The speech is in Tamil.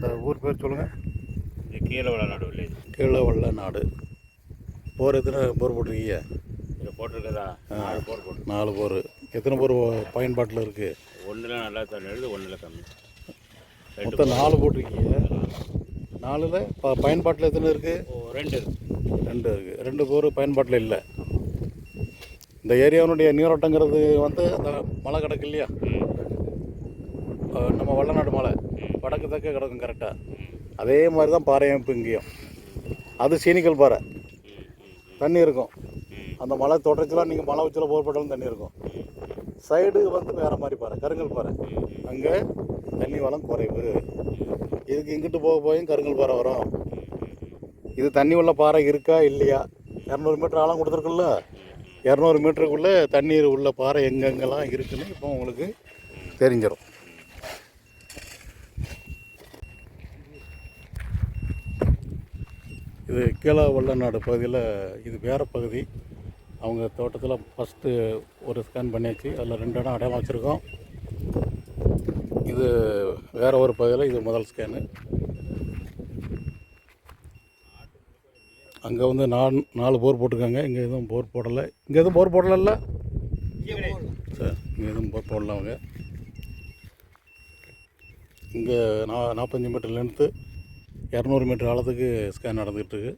இந்த ஊர் பேர் சொல்லுங்கள் இது கீழே வளநாடு வில்லேஜ். கீழே வெள்ள நாடு போர் எத்தனை போர் போட்டிருக்கீங்க? இங்கே போட்டிருக்கதா? நாலு போர் போட்டு. நாலு போர். எத்தனை போர் பயன்பாட்டில் இருக்குது ஒன்றில் நல்லா தண்ணி எழுது ஒன்றில் கம்மி. மொத்தம் நாலு போட்டிருக்கீங்க. நாலில் ப பயன்பாட்டில் எத்தனை இருக்குது ரெண்டு இருக்கு. ரெண்டு இருக்குது ரெண்டு போர் பயன்பாட்டில் இல்லை. இந்த ஏரியாவினுடைய நீரோட்டங்கிறது வந்து அந்த மலை கிடக்கு இல்லையா? நம்ம வள்ளநாடு வடக்கு தெற்க கிடக்கும் கரெக்டாக அதே மாதிரி தான் பாறை அமைப்பு இங்கேயும். அது சீனிக்கல் பாறை. தண்ணி இருக்கும். அந்த மலை தொடர்ச்சிலாம் நீங்கள் மலை உச்சியில் போர் போட்டாலும் தண்ணி இருக்கும். சைடு வந்து வேறு மாதிரி பாறை கருங்கல் பாறை. அங்கே தண்ணி வளம் குறைவு. இதுக்கு இங்கிட்டு போக போயும் கருங்கல் பாறை வரும். இது தண்ணி உள்ள பாறை இருக்கா இல்லையா? இரநூறு மீட்டர் ஆழம் கொடுத்துருக்குல்ல? இரநூறு மீட்டருக்குள்ளே தண்ணீர் உள்ள பாறை எங்கெங்கெல்லாம் இருக்குன்னு இப்போ உங்களுக்கு தெரிஞ்சிடும் இது கீழே வெள்ளநாடு பகுதியில் இது வேறு பகுதி. அவங்க தோட்டத்தில் ஃபஸ்ட்டு ஒரு ஸ்கேன் பண்ணியாச்சு. அதில் ரெண்டு இடம் அடையாளம் வச்சுருக்கோம். இது வேறு ஒரு பகுதியில் இது முதல் ஸ்கேனு அங்கே வந்து நான் நாலு போர் போட்டிருக்காங்க. இங்கே எதுவும் போர் போடலை. இங்கே எதுவும் போர் போடலைல்ல? சரி இங்கே எதுவும் போர் போடல அவங்க. இங்கே நா நாற்பத்தஞ்சு மீட்டர் லென்த்து இரநூறு மீட்டர் ஆழத்துக்கு ஸ்கேன் நடந்துகிட்டு இருக்கு.